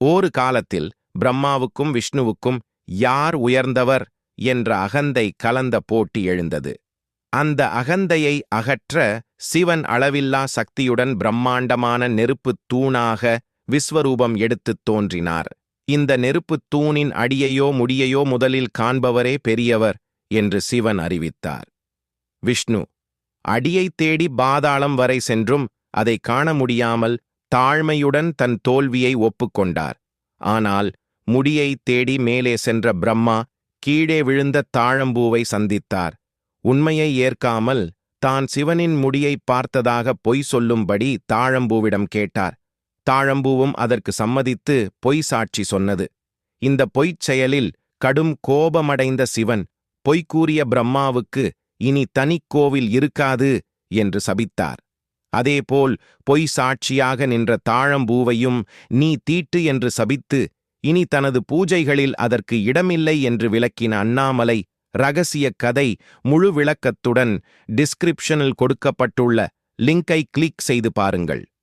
ஒரு காலத்தில் பிரம்மாவுக்கும் விஷ்ணுவுக்கும் யார் உயர்ந்தவர் என்ற அகந்தை கலந்த போட்டி எழுந்தது. அந்த அகந்தையை அகற்ற சிவன் அளவில்லா சக்தியுடன் பிரம்மாண்டமான நெருப்புத் தூணாக விஸ்வரூபம் எடுத்துத் தோன்றினார். இந்த நெருப்புத் தூணின் அடியையோ முடியையோ முதலில் காண்பவரே பெரியவர் என்று சிவன் அறிவித்தார். விஷ்ணு அடியைத் தேடி பாதாளம் வரை சென்றும் அதை காண முடியாமல் தாழ்மையுடன் தன் தோல்வியை ஒப்புக்கொண்டார். ஆனால் முடியை தேடி மேலே சென்ற பிரம்மா கீழே விழுந்த தாழம்பூவை சந்தித்தார். உண்மையை ஏற்காமல் தான் சிவனின் முடியை பார்த்ததாக பொய் சொல்லும்படி தாழம்பூவிடம் கேட்டார். தாழம்பூவும் அதற்கு சம்மதித்து பொய் சாட்சி சொன்னது. இந்த பொய்ச் செயலில் கடும் கோபமடைந்த சிவன் பொய் கூறிய பிரம்மாவுக்கு இனி தனிக் கோவில் இருக்காது என்று சபித்தார். அதேபோல் பொய் சாட்சியாக நின்ற தாழம்பூவையும் நீ தீட்டு என்று சபித்து இனி தனது பூஜைகளில் அதற்கு இடமில்லை என்று விளக்கின அண்ணாமலை ரகசிய கதை முழு விளக்கத்துடன் டிஸ்கிரிப்ஷனில் கொடுக்கப்பட்டுள்ள லிங்கை கிளிக் செய்து பாருங்கள்.